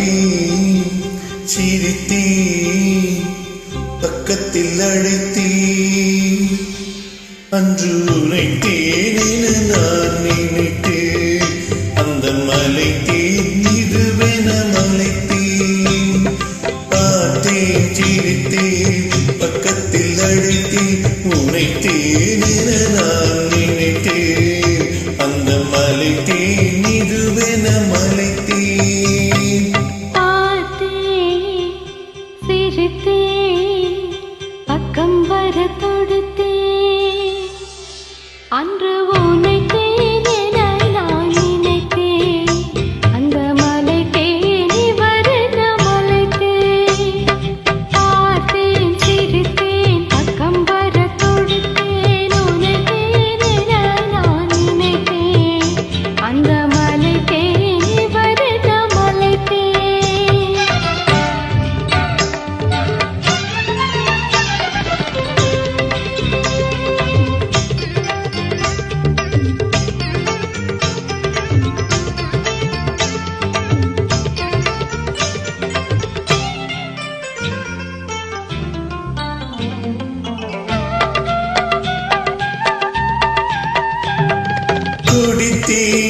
பார்த்தேன் சிரித்தேன் பக்கத்தில் அழைத்தேன் அன்று உரைத்தேன் என நான் நினைத்தேன். அந்த மலை தேன் இதுவென மலைத்தேன். பார்த்தேன் சிரித்தேன் பக்கத்தில் அழைத்தேன். உரைத்தேன் என நான் சிரித்தேன் பக்கம் வர தொடுத்தேன். அன்று ती